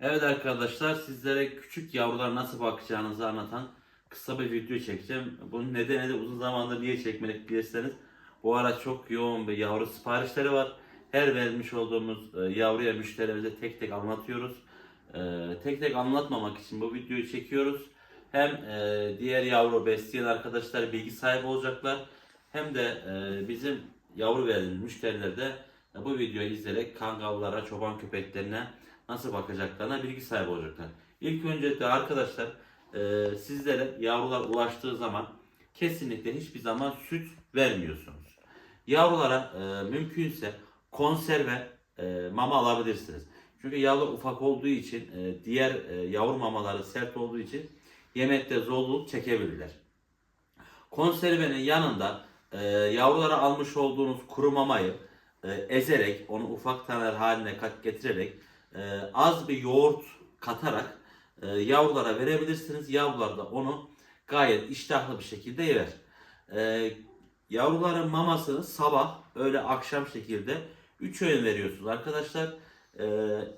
Evet arkadaşlar sizlere küçük yavrular nasıl bakacağınızı anlatan kısa bir video çekeceğim. Bunun nedeni de uzun zamandır niye çekmedik bilirseniz bu ara çok yoğun bir yavru siparişleri var. Her vermiş olduğumuz e, yavruya müşterimize tek tek anlatıyoruz. E, Tek tek anlatmamak için bu videoyu çekiyoruz. Hem e, diğer yavru besleyen arkadaşlar bilgi sahibi olacaklar. Hem de bizim yavru verdiğimiz müşteriler de bu videoyu izleyerek kangallara, çoban köpeklerine nasıl bakacaklarına bilgi sahibi olacaklar. İlk öncelikle arkadaşlar e, sizlere yavrular ulaştığı zaman kesinlikle hiçbir zaman süt vermiyorsunuz. Yavrulara e, mümkünse konserve e, mama alabilirsiniz. Çünkü yavru ufak olduğu için e, diğer e, yavru mamaları sert olduğu için yemekte zorluk çekebilirler. Konservenin yanında e, yavrulara almış olduğunuz kuru mamayı e, ezerek onu ufak taneler haline kat getirerek e, az bir yoğurt katarak e, yavrulara verebilirsiniz. Yavrular da onu gayet iştahlı bir şekilde yer. E, yavruların mamasını sabah, öğle, akşam şekilde 3 öğün veriyorsunuz arkadaşlar. E,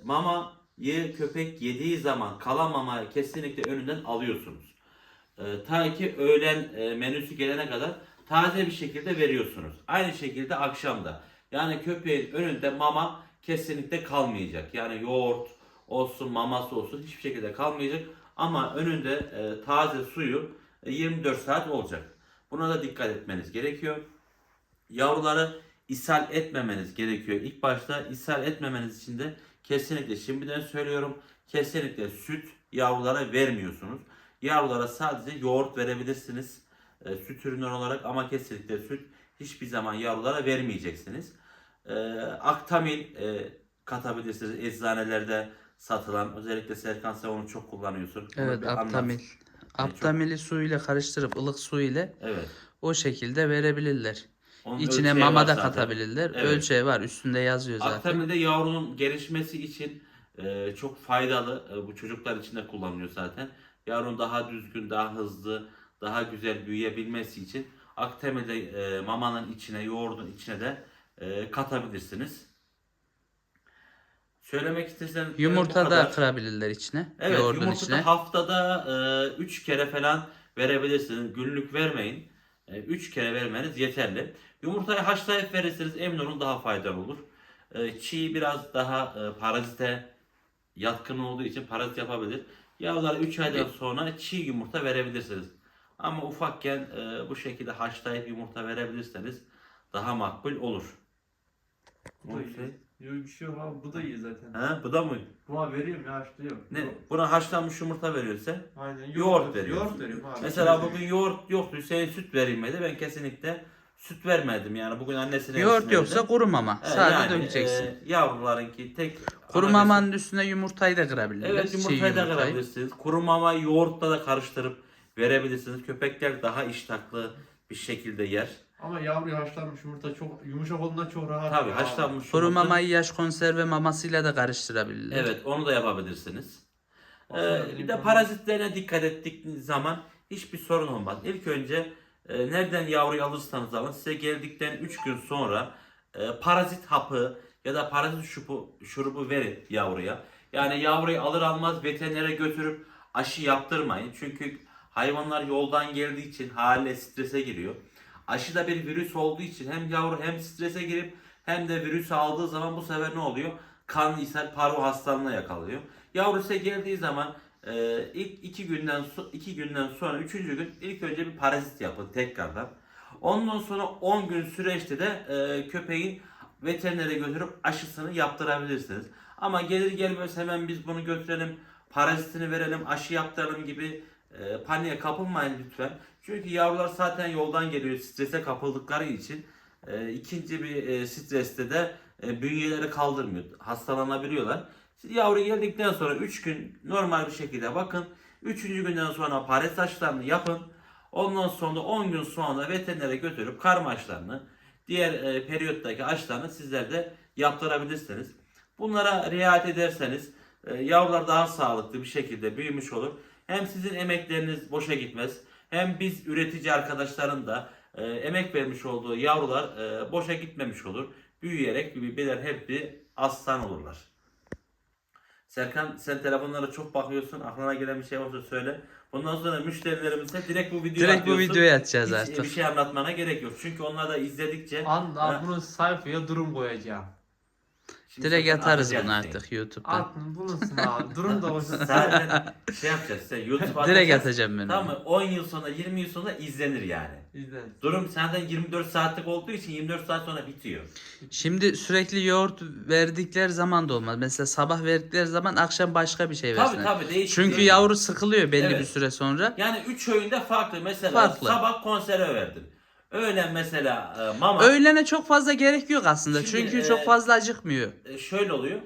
mamayı köpek yediği zaman kalan mamayı kesinlikle önünden alıyorsunuz. E, ta ki öğlen e, menüsü gelene kadar taze bir şekilde veriyorsunuz. Aynı şekilde akşamda. Yani köpeğin önünde mama kesinlikle kalmayacak. Yani yoğurt olsun, maması olsun hiçbir şekilde kalmayacak. Ama önünde e, taze suyu e, 24 saat olacak. Buna da dikkat etmeniz gerekiyor. Yavruları ishal etmemeniz gerekiyor. İlk başta ishal etmemeniz için de kesinlikle şimdiden söylüyorum. Kesinlikle süt yavrulara vermiyorsunuz. Yavrulara sadece yoğurt verebilirsiniz. E, süt ürünleri olarak ama kesinlikle süt hiçbir zaman yavrulara vermeyeceksiniz. E, Aktamil e, katabilirsiniz. Eczanelerde satılan özellikle Serkan sen onu çok kullanıyorsun. Evet bir anlat. Aptamil. Aptamili su ile karıştırıp ılık su ile Evet. o şekilde verebilirler. Onun İçine mama da katabilirler. Evet. Ölçeği var üstünde yazıyor zaten. Aktamil'de yavrunun gelişmesi için e, çok faydalı. E, bu çocuklar için de kullanılıyor zaten. Yavrunun daha düzgün, daha hızlı, daha güzel büyüyebilmesi için Aktamil'de e, mamanın içine, yoğurdun içine de e, katabilirsiniz. Söylemek isteseniz bu Yumurta da kırabilirler içine. Evet yoğurdun yumurta içine. da haftada 3 kere falan verebilirsiniz. Günlük vermeyin. 3 kere vermeniz yeterli. Yumurtayı haşlayıp verirseniz emin olun daha faydalı olur. E, Çiğ biraz daha e, parazite yatkın olduğu için parazit yapabilir. Yavrular 3 aydan sonra çiğ yumurta verebilirsiniz. Ama ufakken e, bu şekilde haşlayıp yumurta verebilirseniz daha makbul olur. Bu da iyi. Yok bir şey yok abi bu da iyi zaten. Ha, bu da mı? Buna veriyorum ya haşlıyorum. Ne? Buna haşlanmış yumurta veriyorsa Aynen. Yoğurt veriyorsun. Yoğurt veriyorum abi. Mesela bugün yoğurt yoktu. Hüseyin süt verilmedi. Ben kesinlikle süt vermedim yani. Bugün annesine Yoğurt yoksa kuru mama. He, Sadece yani, dökeceksin. e, yavrularınki tek kuru mamanın üstüne yumurtayı da kırabilirler. Evet yumurtayı da yumurtayı. kırabilirsiniz. Kuru mama yoğurtla da karıştırıp verebilirsiniz. Köpekler daha iştahlı bir şekilde yer. Ama yavru haşlanmış yumurta çok yumuşak olduğundan çok rahat. Tabii haşlanmış Kuru yumurta- mamayı yaş konserve mamasıyla da karıştırabilirler. Evet onu da yapabilirsiniz. Ee, bir de parazitlerine dikkat ettiğiniz zaman hiçbir sorun olmaz. İlk önce e, nereden yavruyu alırsanız alın size geldikten 3 gün sonra e, parazit hapı ya da parazit şurubu, şurubu verin yavruya. Yani yavruyu alır almaz veterinere götürüp aşı yaptırmayın. Çünkü hayvanlar yoldan geldiği için haliyle strese giriyor. Aşıda bir virüs olduğu için hem yavru hem strese girip hem de virüsü aldığı zaman bu sefer ne oluyor? Kan ishal parvo hastalığına yakalıyor. Yavru size geldiği zaman e, ilk iki günden iki günden sonra üçüncü gün ilk önce bir parazit yapın tekrardan. Ondan sonra 10 gün süreçte de e, köpeğin veterinere götürüp aşısını yaptırabilirsiniz. Ama gelir gelmez hemen biz bunu götürelim, parazitini verelim, aşı yaptıralım gibi e, paniğe kapılmayın lütfen. Çünkü yavrular zaten yoldan geliyor strese kapıldıkları için e, ikinci bir e, streste de e, bünyeleri kaldırmıyor. Hastalanabiliyorlar. Siz yavru geldikten sonra 3 gün normal bir şekilde bakın. 3. günden sonra parazit aşılarını yapın. Ondan sonra 10 gün sonra veterinere götürüp karma aşılarını, diğer e, periyottaki aşılarını sizler de yaptırabilirsiniz. Bunlara riayet ederseniz e, yavrular daha sağlıklı bir şekilde büyümüş olur. Hem sizin emekleriniz boşa gitmez. Hem biz üretici arkadaşların da e, emek vermiş olduğu yavrular e, boşa gitmemiş olur. Büyüyerek birer hep bir aslan olurlar. Serkan sen telefonlara çok bakıyorsun. Aklına gelen bir şey varsa söyle. Bundan sonra müşterilerimize direkt bu videoyu Direkt bu atıyorsun. videoyu atacağız Hiç artık. bir şey anlatmana gerek yok. Çünkü onlar da izledikçe An, Ha. an bunu sayfaya durum koyacağım. Şimdi Direkt atarız bunu artık YouTube'dan. Atın bulunsun abi. Durum da olsun. Zaten şey yapacağız sen YouTube Direkt atacağız. atacağım ben Tamam onu. mı? 10 yıl sonra 20 yıl sonra izlenir yani. İzle. Durum senden 24 saatlik olduğu için 24 saat sonra bitiyor. Şimdi sürekli yoğurt verdikleri zaman da olmaz. Mesela sabah verdikleri zaman akşam başka bir şey Tabii versinler. tabii değişik. Çünkü yavru sıkılıyor belli Evet. bir süre sonra. Yani 3 öğünde farklı. Mesela Farklı. sabah konserve verdim. Öğlen mesela e, mama. Öğlene çok fazla gerek yok aslında. Şimdi, Çünkü e, çok fazla acıkmıyor. E, şöyle oluyor.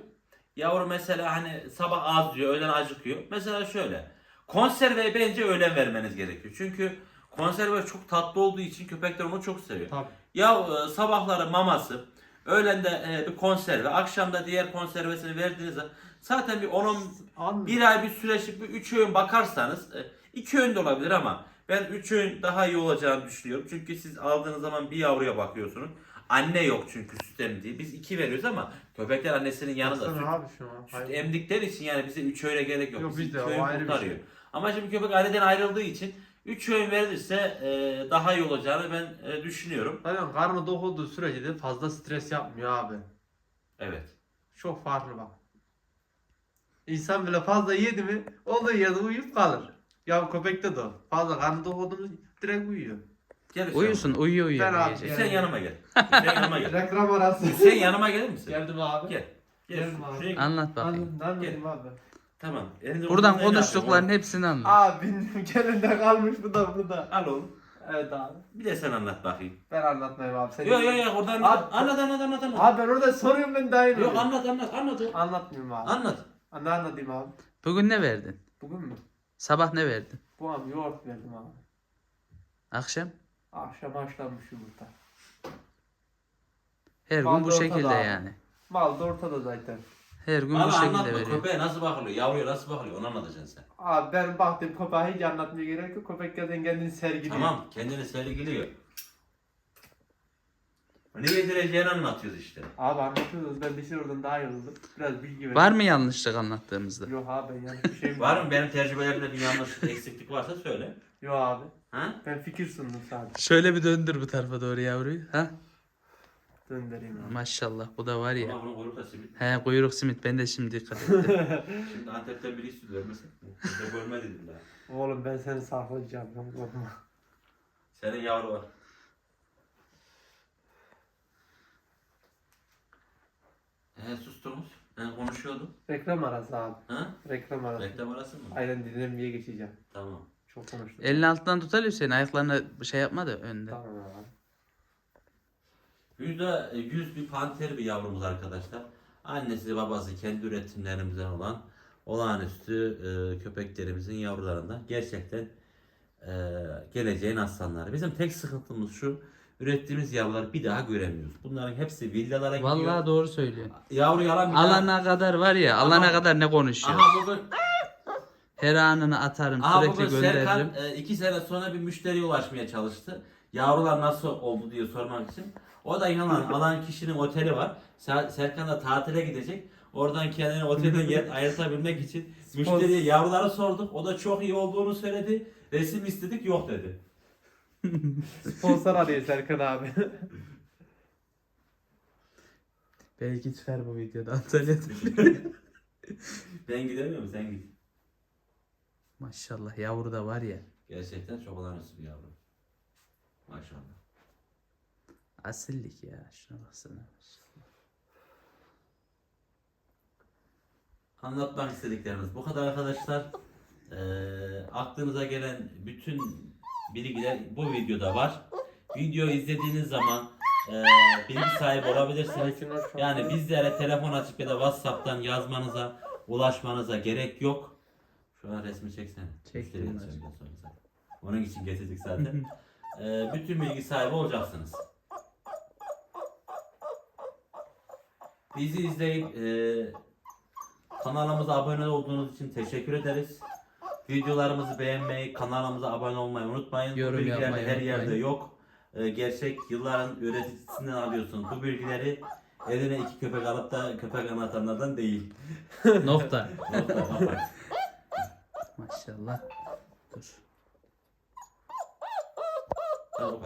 Yavru mesela hani sabah az diyor, öğlen acıkıyor. Mesela şöyle. Konserveyi bence öğlen vermeniz gerekiyor. Çünkü konserve çok tatlı olduğu için köpekler onu çok seviyor. Tabii. Ya e, sabahları maması, öğlende e, bir konserve, akşamda diğer konservesini verdiğinizde zaten bir 10 An, bir ay bir süreçlik bir 3 öğün bakarsanız 2 öğün de olabilir ama ben 3 öğün daha iyi olacağını düşünüyorum. Çünkü siz aldığınız zaman bir yavruya bakıyorsunuz. Anne yok çünkü süt emdiği. Biz 2 veriyoruz ama köpekler annesinin yanında süt, Baksana abi şu an. süt Hayır. emdikleri için yani bize 3 öğüne gerek yok. Yok, Biz bizde iki o ayrı bir kurtarıyor. şey. Ama şimdi köpek aileden ayrıldığı için 3 öğün verilirse e, daha iyi olacağını ben e, düşünüyorum. Zaten karnı dokunduğu sürece de fazla stres yapmıyor abi. Evet. Çok farklı bak. İnsan bile fazla yedi mi olduğu yerde uyuyup kalır. Ya köpekte de o. Fazla karnı dokundu mu direkt uyuyor. Gel Hüseyin. Uyusun uyuyor uyuyor. Ben abi. Sen yanıma gel. Sen yanıma gel. Reklam arası. Sen yanıma gelir misin? Geldim abi. Gel. Gel. Geldim abi. Şuraya- Anlat bakayım. Anladım, anladım abi. Tamam. Elinde Buradan konuştukların hepsini anlat. Abi benim gelinde kalmış bu da bu da. oğlum. Al oğlum. Evet abi. Bir de sen anlat bakayım. Ben anlatmayayım abi. Sen Yok yok yok oradan Abi- anlat. Anlat anlat anlat. anlat. Abi ben orada soruyorum ben daha iyi Yok anlat anlat anlat. Anlatmayayım abi. Anlat. Ne anlatayım abi? Bugün ne verdin? Bugün mü? Sabah ne verdin? Bu an yoğurt verdim abi. Akşam? Akşam haşlanmış yumurta. Her gün Mal bu da şekilde abi. yani. Mal da ortada zaten. Her gün bu Bana şekilde anlatma. veriyor. Köpeğe nasıl bakılıyor? Yavruya nasıl bakılıyor? Onu anlatacaksın sen. Abi ben baktım köpeğe hiç anlatmaya gerek yok. Köpek zaten kendini sergiliyor. Tamam. Kendini sergiliyor. Ne yedireceğini anlatıyoruz işte. Abi anlatıyoruz. Ben bir şey oradan daha iyi oldum. Biraz bilgi vereyim. Var mı yanlışlık anlattığımızda? Yok abi yanlış bir şey mi? Var mı benim tecrübelerimde bir yanlışlık, eksiklik varsa söyle. Yok abi. Ha? Ben fikir sundum sadece. Şöyle bir döndür bu tarafa doğru yavruyu. Ha? Döndüreyim abi. Maşallah bu da var ya. Ama bunu kuyruk da simit. He kuyruk simit ben de şimdi dikkat ettim. Şimdi Antep'ten biri istiyor mi? Bize bölme dedim daha. Oğlum ben seni saklayacağım. Korkma. Senin yavru var. He sustunuz. He konuşuyordum. Reklam arası abi. Ha? Reklam arası. Reklam arası mı? Aynen dinlemeye geçeceğim. Tamam. Çok konuştum. Elini altından tutar Hüseyin ayaklarına bir şey yapma da önde. Tamam abi. Yüzde yüz bir panter bir yavrumuz arkadaşlar. Annesi babası kendi üretimlerimizden olan olağanüstü e, köpeklerimizin yavrularından gerçekten e, geleceğin aslanları. Bizim tek sıkıntımız şu ürettiğimiz yavruları bir daha göremiyoruz. Bunların hepsi villalara gidiyor. Vallahi doğru söylüyor. Yavru yalan bir daha- Alana kadar var ya alana Aha. kadar ne konuşuyor. Aha bugün, Her anını atarım aha sürekli bugün gönderirim. Serkan e, iki sene sonra bir müşteriye ulaşmaya çalıştı. Yavrular nasıl oldu diye sormak için. O da inanan alan kişinin oteli var. Ser- Serkan da tatile gidecek. Oradan kendini otelden yer ayırtabilmek için müşteriye yavruları sorduk. O da çok iyi olduğunu söyledi. Resim istedik yok dedi. Sponsor arıyor Serkan abi. Belki çıkar bu videoda Antalya'da. ben gidemiyorum sen git. Maşallah yavru da var ya. Gerçekten bir yavru. Maşallah. Asillik ya şuna baksana. Anlatmak istediklerimiz bu kadar arkadaşlar. Ee, aklınıza gelen bütün bilgiler bu videoda var. Video izlediğiniz zaman e, bilgi sahibi olabilirsiniz. Yani bizlere telefon açıp ya da WhatsApp'tan yazmanıza, ulaşmanıza gerek yok. Şu an resmi çeksene. Çektim. Onun için getirdik zaten. Ee, bütün bilgi sahibi olacaksınız. Bizi izleyip e, kanalımıza abone olduğunuz için teşekkür ederiz. Videolarımızı beğenmeyi, kanalımıza abone olmayı unutmayın. Yorum Bu bilgiler her yerde unutmayın. yok. Ee, gerçek yılların üreticisinden alıyorsunuz. Bu bilgileri eline iki köpek alıp da köpek anlatanlardan değil. Nokta. Nokta. Maşallah. Dur. Tamam.